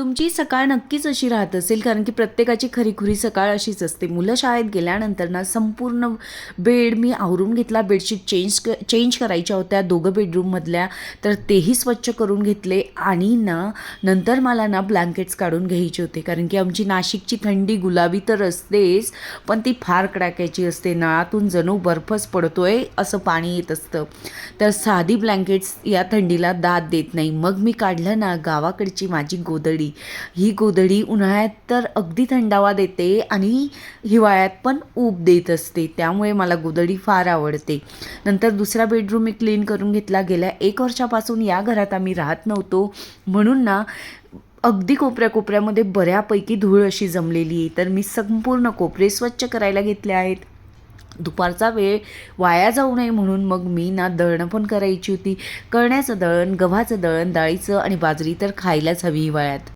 तुमची सकाळ नक्कीच अशी राहत असेल कारण की प्रत्येकाची खरीखुरी सकाळ अशीच असते. मुलं शाळेत गेल्यानंतर ना संपूर्ण बेड मी आवरून घेतला बेडशीट चेंज क चेंज करायच्या होत्या दोघं बेडरूममधल्या तर तेही स्वच्छ करून घेतले आणि ना नंतर मला ना ब्लँकेट्स काढून घ्यायचे होते. कारण की आमची नाशिकची थंडी गुलाबी तर असतेच पण ती फार कडाक्याची असते. नळातून जणू बर्फच पडतोय असं पाणी येत असतं. तर साधी ब्लँकेट्स या थंडीला दाद देत नाही. मग मी काढलं ना गावाकडची माझी गोदडी ही गोदडी उन्हाळ्यात तर अगदी थंडावा देते आणि हिवाळ्यात पण ऊब देत असते. त्यामुळे मला गोदडी फार आवडते. नंतर दुसरा बेडरूम मी क्लीन करून घेतला. गेल्या एक वर्षापासून या घरात आम्ही राहत नव्हतो. म्हणून ना अगदी कोपऱ्या कोपऱ्यामध्ये बऱ्यापैकी धूळ अशी जमलेली आहे. तर मी संपूर्ण कोपरे स्वच्छ करायला घेतले आहेत. दुपारचा वेळ वाया जाऊ नये म्हणून मग मी ना दळणं पण करायची होती. कळण्याचं दळण गव्हाचं दळण डाळीचं आणि बाजरी तर खायलाच हवी हिवाळ्यात.